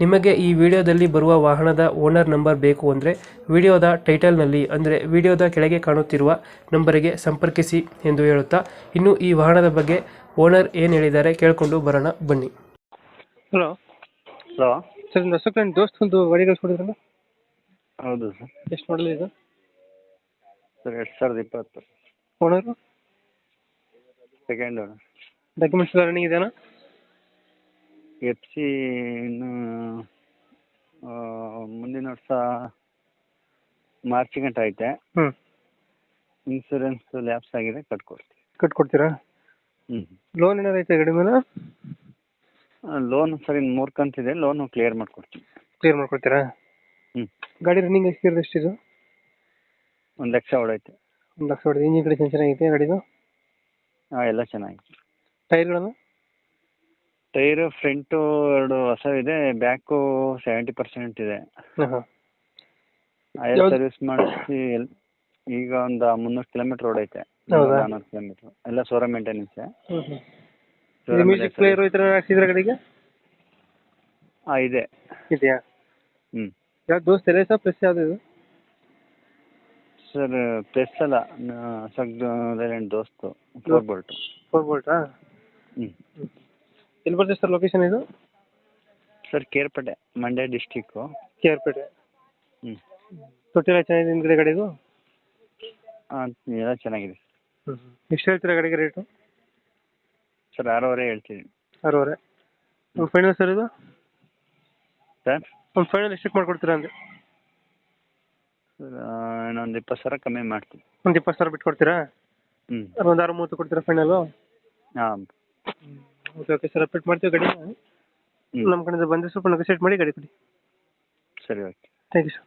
ನಿಮಗೆ ಈ ವಿಡಿಯೋದಲ್ಲಿ ಬರುವ ವಾಹನದ ಓನರ್ ನಂಬರ್ ಬೇಕು ಅಂದರೆ ವಿಡಿಯೋದ ಟೈಟಲ್ನಲ್ಲಿ ಅಂದರೆ ವಿಡಿಯೋದ ಕೆಳಗೆ ಕಾಣುತ್ತಿರುವ ನಂಬರಿಗೆ ಸಂಪರ್ಕಿಸಿ ಎಂದು ಹೇಳುತ್ತಾ ಇನ್ನು ಈ ವಾಹನದ ಬಗ್ಗೆ ಓನರ್ ಏನು ಹೇಳಿದ್ದಾರೆ ಕೇಳಿಕೊಂಡು ಬರೋಣ ಬನ್ನಿ. ಹಲೋ. ಹಲೋ. ಸರ್ ಒಂದು ಹೊಸ ದೋಸ್ತ್ ಒಂದು ಗಾಡಿ ಕಳಿಸ್ಕೊಡಿದ್ರಲ್ಲ? ಹೌದು ಸರ್. ಎಷ್ಟು ಮಾಡಲ್ ಇದು? ಸರ್ ಎರಡು ಸಾವಿರದ ಇಪ್ಪತ್ತು. ಓನರು? ಸೆಕೆಂಡ್ ಡಾಕ್ಯುಮೆಂಟ್ಸ್ ಎಲ್ಲ ರನ್ನಿಂಗ್ ಇದೆಯಾ ಎಫ್ ಸಿ ಇನ್ನು ಮುಂದಿನ ವರ್ಷ ಮಾರ್ಚ್ ಗಂಟ ಐತೆ. ಹ್ಞೂ ಇನ್ಸೂರೆನ್ಸ್ ಲ್ಯಾಪ್ಸ್ ಆಗಿದೆ ಕಟ್ಕೊಡ್ತೀವಿ. ಕಟ್ಕೊಡ್ತೀರಾ? ಹ್ಞೂ ಲೋನ್ ಏನಾರು ಐತೆ ಗಾಡಿ ಮೇಲೆ? ಲೋನ್ ಸರ್ ಇನ್ನು ಮೂರು ಕಂತಿದೆ ಲೋನು ಕ್ಲಿಯರ್ ಮಾಡಿಕೊಡ್ತೀವಿ ಕ್ಲಿಯರ್ ಮಾಡ್ಕೊಡ್ತೀರಾ? ಹ್ಞೂ ಗಾಡಿ ರನ್ನಿಂಗ್ ಎಷ್ಟಿರೋದು ಎಷ್ಟಿದು? ಒಂದು ಲಕ್ಷ ಹೊಡೈತೆ. ಒಂದು ಲಕ್ಷ ಹೊಡೆದು ಇಂಜಿನ್ ಕಂಡೀಷನ್ ಚೆನ್ನಾಗೈತೆ ಗಾಡಿದು? ಹಾಂ ಎಲ್ಲ ಚೆನ್ನಾಗಿದೆ ಟೈರ್ಗಳನ್ನು ಟೈರು ಫ್ರಂಟು ಎರಡು ಇದೆ ಬ್ಯಾಕು ಸೆವೆಂಟಿ ಪರ್ಸೆಂಟ್ ಇದೆ. ಆಯಿಲ್ ಸರ್ವಿಸ್ ಮಾಡಿಸಿ ಈಗ ಒಂದು ಮುನ್ನೂರು ಕಿಲೋಮೀಟರ್ ಓಡೈತೆ ಹೌದಾ? ನಾನ್ನೂರು ಕಿಲೋಮೀಟ್ರ್ ಎಲ್ಲ ಸೋರ ಮೇಂಟೆನೆನ್ಸ್ ಮ್ಯೂಸಿಕ್ ಪ್ಲೇಯರ್ ಈ ಥರ ಹಾಕ್ಸಿದ್ರೆ ಗಾಡಿಗೆ ಹಾಂ ಇದೆ. ಇದೆಯಾ? ಹ್ಞೂ ದೋಸ್ತ್ ಸರ್ ಪ್ಲಸ್ ಯಾವ್ದು ಇದು? ಸರ್ ಪ್ಲಸ್ ಅಲ್ಲ. ಸಗ್ಲೇಂಡ್ ದೋಸ್ತು ಫೋರ್ ಬೋಲ್ಟು ಫೋರ್ ಬೋಲ್ಟಾ ಹ್ಞೂ ಎಲ್ಲಿ ಬರ್ತದೆ ಸರ್ ಲೊಕೇಶನ್ ಇದು? Sir Kerpete Mandya district Kerpete. ಹ್ಞೂ ತೊಟ್ಟಿಲ್ಲ ಚೆನ್ನಾಗಿದೆ ಹಿಂದ್ಗಡೆ ಗಾಡಿದು ಹಾಂ ಎಲ್ಲ ಚೆನ್ನಾಗಿದೆ. ಹ್ಞೂ ಎಷ್ಟು ಹೇಳ್ತೀರಾ ಕಡೆಗೆ ರೇಟು ಸರ್ ಆರೂವರೆ ಹೇಳ್ತೀನಿ. ಆರೂವರೆ. ಒಂದು ಫೈನಲ್ ಸರ್ ಇದು? ಸರ್? ಒಂದು ಫೈನಲ್ ಎಷ್ಟಕ್ಕೆ ಮಾಡಿಕೊಡ್ತೀರಾ ಅಂದೆ? ಸರ್ ಇನ್ನೊಂದು ಇಪ್ಪತ್ತು ಸಾವಿರ ಕಮ್ಮಿ ಮಾಡ್ತೀನಿ. ಒಂದು ಇಪ್ಪತ್ತು ಸಾವಿರ ಬಿಟ್ಟು ಕೊಡ್ತೀರಾ ಹ್ಞೂ ಒಂದು ಆರು ಮೂವತ್ತು ಕೊಡ್ತೀರಾ ಫೈನಲು ಹಾಂ. ಓಕೆ ಓಕೆ ಸರ್ ಅಪ್ಡೇಟ್ ಮಾಡ್ತೀವಿ ಗಾಡಿ. ಹ್ಞೂ ನಮ್ಮ ಕಡೆಯಿಂದ ಬಂದರೆ ಸ್ವಲ್ಪ ನೆಗೋಸಿಯೇಟ್ ಮಾಡಿ ಗಾಡಿ ಕೊಡಿ. ಸರಿ ಓಕೆ ಥ್ಯಾಂಕ್ ಯು ಸರ್